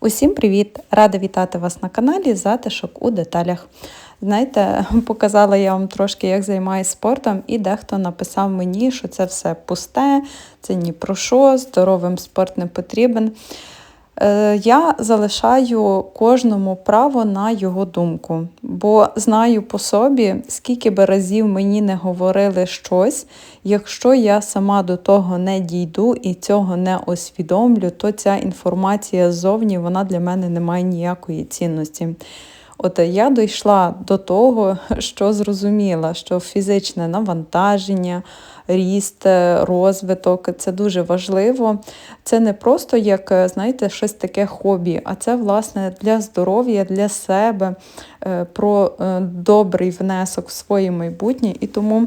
Усім привіт! Рада вітати вас на каналі Затишок у деталях. Знаєте, показала я вам трошки, як займаюся спортом, і дехто написав мені, що це все пусте, це ні про що, здоровим спорт не потрібен. Е, Я залишаю кожному право на його думку, бо знаю по собі, скільки би разів мені не говорили щось, якщо я сама до того не дійду і цього не усвідомлю, то ця інформація ззовні вона для мене не має ніякої цінності. От я дійшла до того, що зрозуміла, що фізичне навантаження, ріст, розвиток це дуже важливо. Це не просто як, знаєте, щось таке хобі, а це, власне, для здоров'я, для себе, е, про е, добрий внесок в своє майбутнє. І тому.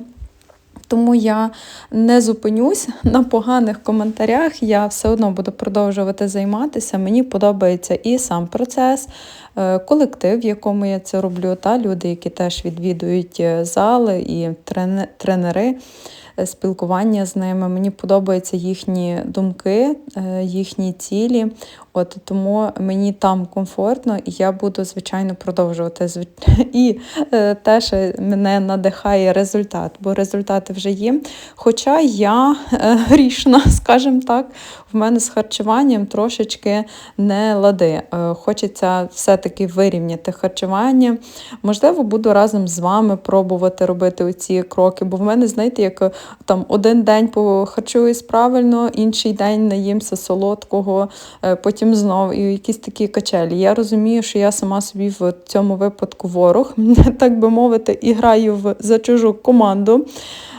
Тому я не зупинюсь на поганих коментарях, я все одно буду продовжувати займатися. Мені подобається і сам процес, е, колектив, в якому я це роблю, та люди, які теж відвідують е, зали і тренери. Е, спілкування з ними. Мені подобаються їхні думки, їхні цілі. От Тому мені там комфортно, і я буду, звичайно, продовжувати. І е, теж мене надихає результат, бо результати вже є. Хоча я е, грішна, скажімо так, в мене з харчуванням трошечки не лади. Е, хочеться все-таки вирівняти харчування. Можливо, буду разом з вами пробувати робити оці кроки, бо в мене, знаєте, як там один день похарчуюсь правильно, інший день наїмся солодкого. потім знову знов і якісь такі качелі. Я розумію, що я сама собі в цьому випадку ворог, так би мовити, і граю в за чужу команду.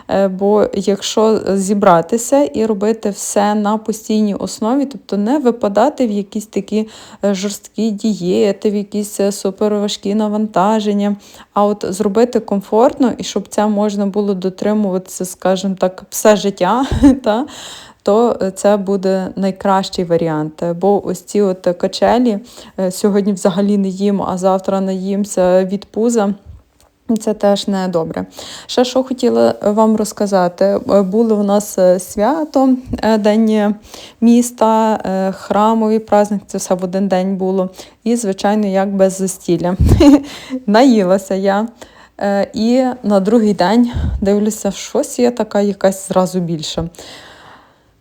Е, бо якщо зібратися і робити все на постійній основі, тобто не випадати в якісь такі е, жорсткі дієти, в якісь е, суперважкі навантаження, а от зробити комфортно і щоб це можна було дотримуватися, скажімо так, все життя. Та, то це буде найкращий варіант. Бо ось ці от качелі сьогодні взагалі не їм, а завтра наїмся від пуза. Це теж не добре. Ще що хотіла вам розказати, е, було у нас свято, День міста, храмовий праздник, це все в один день було. І, звичайно, як без застілля. Наїлася я. І на другий день дивлюся, щось є така якась зразу більше.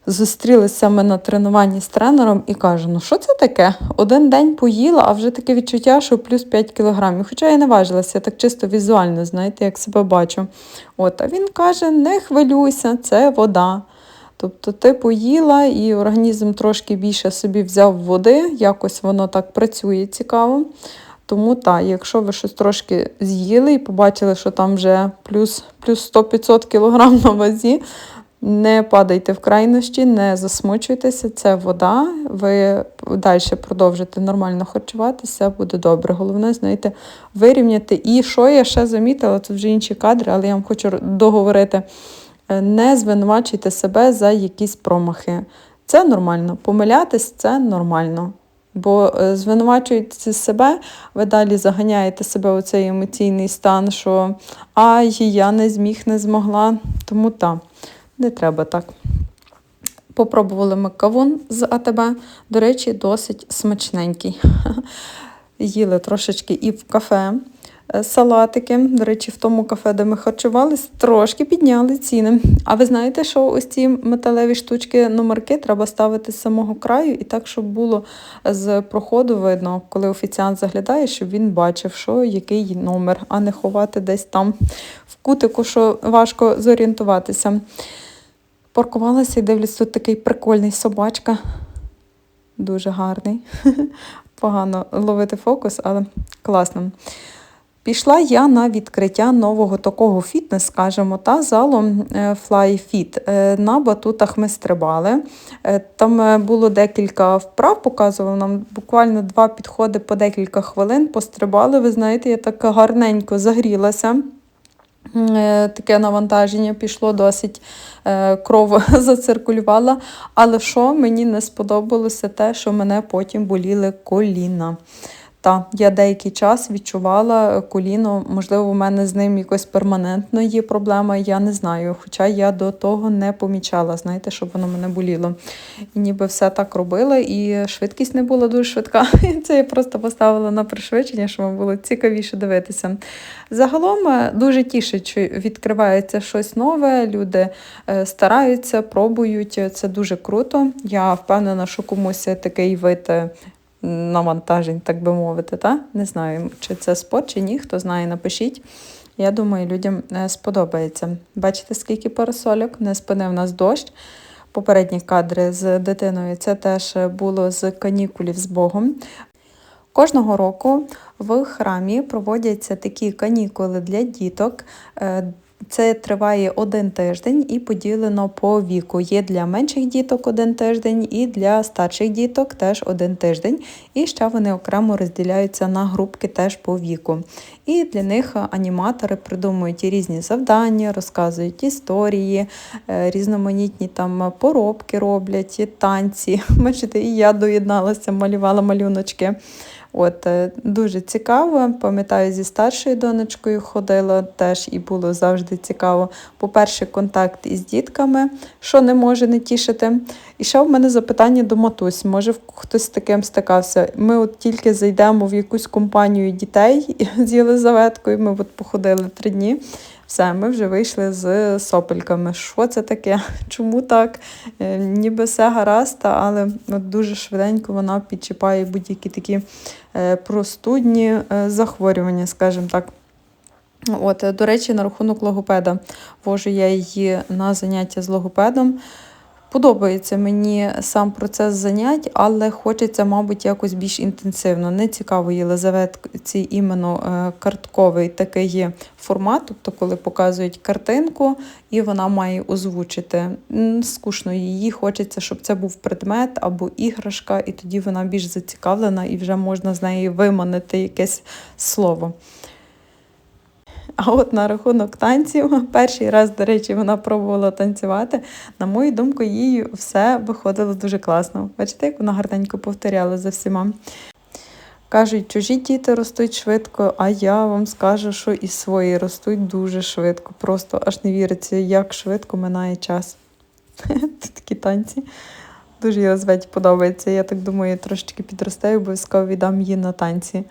Зустрілися ми на тренуванні з тренером і кажу, ну що це таке? Один день поїла, а вже таке відчуття, що плюс 5 кілограмів. Хоча я не важилася, я так чисто візуально, знаєте, як себе бачу. От, А він каже: не хвилюйся, це вода. Тобто ти поїла і організм трошки більше собі взяв води, якось воно так працює цікаво. Тому так, якщо ви щось трошки з'їли і побачили, що там вже плюс плюс 100-500 кг на вазі, не падайте в крайнощі, не засмучуйтеся, це вода. Ви далі продовжите нормально харчуватися, буде добре. Головне, знаєте, вирівняти. І що я ще замітила, це вже інші кадри, але я вам хочу договорити: е, не звинувачуйте себе за якісь промахи. Це нормально. Помилятись це нормально. Бо е, звинувачуєте себе, ви далі заганяєте себе у цей емоційний стан, що ай, я не зміг, не змогла. Тому так. Не треба так. Попробували ми кавун з АТБ. До речі, досить смачненький. Їли трошечки і в кафе е, салатики. До речі, в тому кафе, де ми харчувалися, трошки підняли ціни. А ви знаєте, що ось ці металеві штучки, номерки треба ставити з самого краю, і так, щоб було з проходу видно, коли офіціант заглядає, щоб він бачив, що який номер, а не ховати десь там в кутику, що важко зорієнтуватися. Паркувалася і дивлюсь, тут такий прикольний собачка. Дуже гарний. Погано ловити фокус, але класно. Пішла я на відкриття нового такого фітнес, скажімо, та залу е, FlyFit. Е, на батутах ми стрибали. Е, там було декілька вправ, показував нам буквально два підходи по декілька хвилин. Пострибали, ви знаєте, я так гарненько загрілася. Е, таке навантаження пішло досить е, кров зациркулювала. Але що мені не сподобалося те, що мене потім боліли коліна. Та, я деякий час відчувала коліно, можливо, у мене з ним якось перманентно є проблема, я не знаю. Хоча я до того не помічала, знаєте, щоб воно мене боліло. І ніби все так робила, і швидкість не була дуже швидка. Це я просто поставила на пришвидшення, щоб вам було цікавіше дивитися. Загалом е, дуже тішить, що відкривається щось нове, люди е, стараються, пробують. Це дуже круто. Я впевнена, що комусь такий вид е, навантажень, так би мовити. Та? Не знаю, чи це спорт, чи ні, хто знає, напишіть. Я думаю, людям е, сподобається. Бачите, скільки парасольок, не спинив нас дощ. Попередні кадри з дитиною це теж було з канікулів з Богом. Кожного року в храмі проводяться такі канікули для діток. Це триває один тиждень і поділено по віку. Є для менших діток один тиждень, і для старших діток теж один тиждень. І ще вони окремо розділяються на групки теж по віку. І для них аніматори придумують різні завдання, розказують історії, е, різноманітні там поробки роблять, танці. Бачите, і я доєдналася, малювала малюночки. От е, дуже цікаво. Пам'ятаю, зі старшою донечкою ходила теж і було завжди цікаво. По-перше, контакт із дітками, що не може не тішити. І ще в мене запитання до матусь. Може, хтось з таким стикався. Ми от тільки зайдемо в якусь компанію дітей з Єлизаветкою. Ми от походили три дні. Все, ми вже вийшли з сопельками. Що це таке? Чому так? Е, Ніби все гаразд, але от дуже швиденько вона підчіпає будь-які такі е, простудні е, захворювання, скажімо так. От, До речі, на рахунок логопеда. Вожу я її на заняття з логопедом. Подобається мені сам процес занять, але хочеться, мабуть, якось більш інтенсивно. Не цікаво Єлизаветці іменно е, картковий такий є формат, тобто, коли показують картинку, і вона має озвучити. Скучно її, хочеться, щоб це був предмет або іграшка, і тоді вона більш зацікавлена і вже можна з неї виманити якесь слово. А от на рахунок танців, перший раз, до речі, вона пробувала танцювати. На мою думку, їй все виходило дуже класно. Бачите, як вона гарненько повторяла за всіма. Кажуть, чужі діти ростуть швидко, а я вам скажу, що і свої ростуть дуже швидко. Просто аж не віриться, як швидко минає час. Такі танці. Дуже Єлизаветі подобається. Я так думаю, трошечки підросте і обов'язково віддам її на танці.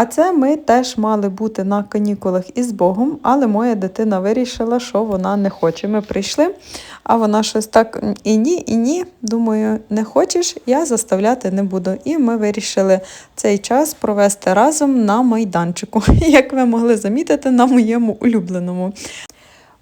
А це ми теж мали бути на канікулах із Богом, але моя дитина вирішила, що вона не хоче. Ми прийшли, а вона щось так і ні, і ні. Думаю, не хочеш, я заставляти не буду. І ми вирішили цей час провести разом на майданчику, як ви могли замітити, на моєму улюбленому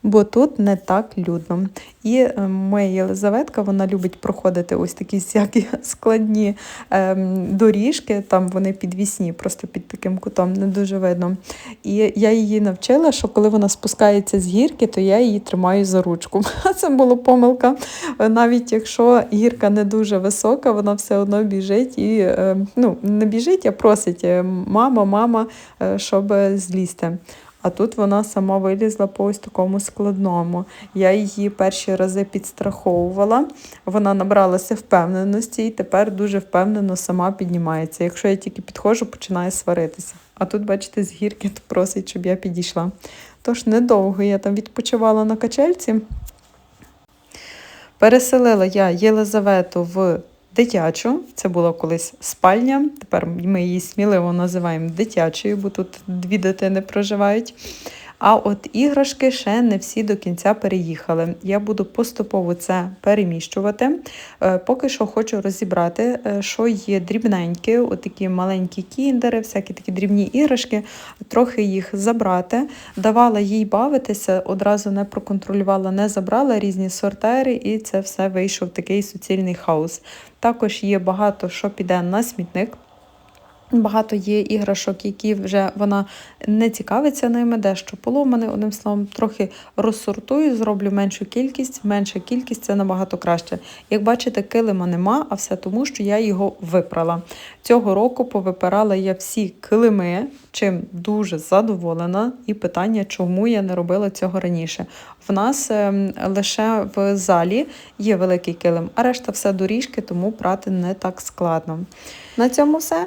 бо тут не так людно. І е, моя Єлизаветка вона любить проходити ось такі всякі складні ем, доріжки, там вони підвісні, просто під таким кутом, не дуже видно. І я її навчила, що коли вона спускається з гірки, то я її тримаю за ручку. Це була помилка. Навіть якщо гірка не дуже висока, вона все одно біжить і е, ну, не біжить, а просить е, мама, мама, щоб злізти. А тут вона сама вилізла по ось такому складному. Я її перші рази підстраховувала, вона набралася впевненості і тепер дуже впевнено сама піднімається. Якщо я тільки підходжу, починає сваритися. А тут, бачите, з гірки просить, щоб я підійшла. Тож недовго я там відпочивала на качельці. Переселила я Єлизавету в дитячу. Це була колись спальня. Тепер ми її сміливо називаємо дитячою, бо тут дві дитини проживають. А от іграшки ще не всі до кінця переїхали. Я буду поступово це переміщувати. Е, поки що хочу розібрати, е, що є дрібненькі, отакі маленькі кіндери, всякі такі дрібні іграшки, трохи їх забрати. Давала їй бавитися, одразу не проконтролювала, не забрала різні сортери, і це все вийшов такий суцільний хаос. Також є багато що піде на смітник. Багато є іграшок, які вже вона не цікавиться ними, дещо поломане. Одним словом, трохи розсортую, зроблю меншу кількість, менша кількість це набагато краще. Як бачите, килима нема, а все тому, що я його випрала. Цього року повипирала я всі килими, чим дуже задоволена. І питання, чому я не робила цього раніше. В нас ем, лише в залі є великий килим, а решта все доріжки, тому прати не так складно. На цьому все.